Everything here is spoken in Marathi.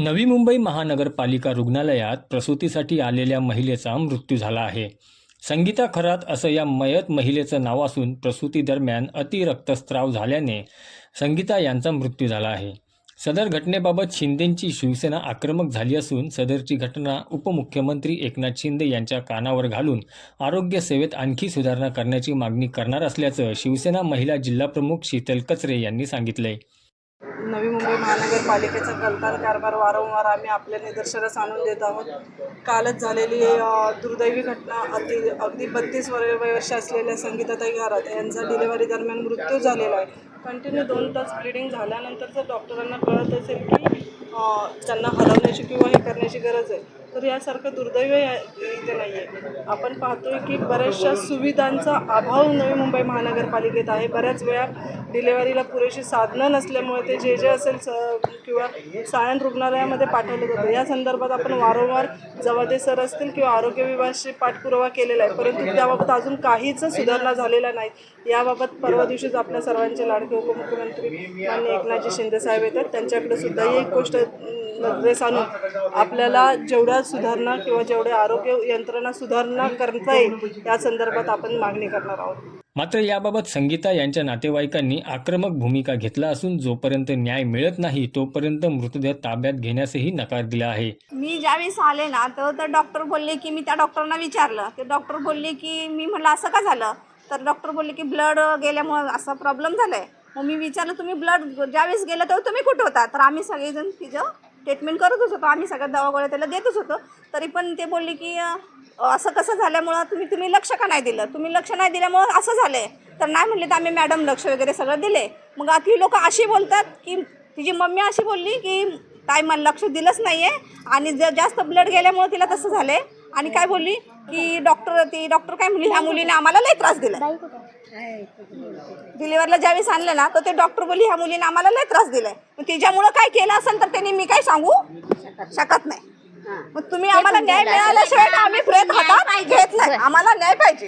नवी मुंबई महानगरपालिका रुग्णालयात प्रसूतीसाठी आलेल्या महिलेचा मृत्यू झाला आहे. संगीता खरात असं या मयत महिलेचं नाव असून प्रसूतीदरम्यान अतिरक्तस्राव झाल्याने संगीता यांचा मृत्यू झाला आहे. सदर घटनेबाबत शिंदेंची शिवसेना आक्रमक झाली असून सदरची घटना उपमुख्यमंत्री एकनाथ शिंदे यांच्या कानावर घालून आरोग्य सेवेत आणखी सुधारणा करण्याची मागणी करणार असल्याचं शिवसेना महिला जिल्हाप्रमुख शीतल कचरे यांनी सांगितलंय. नवी मुंबई महानगरपालिकेचा गलतान कारभार वारंवार आम्ही आपल्या निदर्शनास आणून देत आहोत. कालच झालेली दुर्दैवी घटना अगदी अगदी बत्तीस वर्ष असलेल्या संगीताताई घरात. यांचा डिलिव्हरी दरम्यान मृत्यू झालेला आहे. कंटिन्यू दोन तास ब्लिडिंग झाल्यानंतर जर डॉक्टरांना कळत असेल की त्यांना हलवण्याची किंवा हे करण्याची गरज आहे. तर यासारखं दुर्दैव या- इथे नाही आहे आपण पाहतोय की बऱ्याचशा सुविधांचा अभाव नवी मुंबई महानगरपालिकेत आहे. बऱ्याच वेळा डिलेवरीला पुरेशी साधनं नसल्यामुळे ते जे जे असेल स किंवा सायन रुग्णालयामध्ये पाठवलं जातं. या संदर्भात आपण वारंवार जवादे सर असतील किंवा आरोग्य विभागाशी पाठपुरावा केलेला आहे. परंतु त्याबाबत अजून काहीच सुधारणा झालेला नाही याबाबत परवा दिवशीच आपल्या सर्वांचे लाडके उपमुख्यमंत्री माननीय एकनाथजी शिंदेसाहेब येतात. त्यांच्याकडे सुद्धा ही एक गोष्ट नजरेस आणून आपल्याला जेवढ्या सुधारणा किंवा जेवढ्या आरोग्य यंत्रणा सुधारणा करता येईल या संदर्भात आपण मागणी करणार आहोत. मात्र याबाबत संगीता यांच्या नातेवाईकांनी आक्रमक भूमिका घेतला असून जोपर्यंत न्याय मिळत नाही तोपर्यंत मृतदेह ताब्यात घेण्यासही नकार दिला आहे. मी ज्यावेळेस आले ना तर तर डॉक्टर बोलले की मी त्या डॉक्टरना विचारलं. ते डॉक्टर बोलले की मी म्हटलं असं का झालं? तर डॉक्टर बोलले की ब्लड गेल्यामुळं असा प्रॉब्लेम झाला आहे मग मी विचारलं तुम्ही ब्लड ज्यावेळेस गेलं तेव्हा तुम्ही कुठे होता? तर आम्ही सगळेजण तिचं ट्रीटमेंट करतच होतो. आम्ही सगळ्या दवागोळ्या त्याला देतच होतो. तरी पण ते बोलले की असं कसं झाल्यामुळं तुम्ही तुम्ही लक्ष का नाही दिलं? तुम्ही लक्ष नाही दिल्यामुळं असं झालं आहे तर नाही म्हणले तर आम्ही मॅडम लक्ष वगैरे सगळं दिले मग आता ही लोक अशी बोलतात की तिची मम्मी अशी बोलली की ताई मला लक्ष दिलंच नाही आहे आणि जर जास्त ब्लड गेल्यामुळं तिला तसं झालं आहे आणि काय बोलली? की डॉक्टर ती डॉक्टर काय म्हणली ह्या मुलीने आम्हाला लय त्रास दिला डिलिव्हरला ज्यावेळेस आणलं ना तर ते डॉक्टर बोलली ह्या मुलीने आम्हाला लय त्रास दिलाय. मग तिच्यामुळं काय केलं असेल तर त्यांनी मी काय सांगू? शकत नाही. मग तुम्ही आम्हाला न्याय मिळाल्याशिवाय आम्ही हातात घेत नाही. आम्हाला न्याय पाहिजे.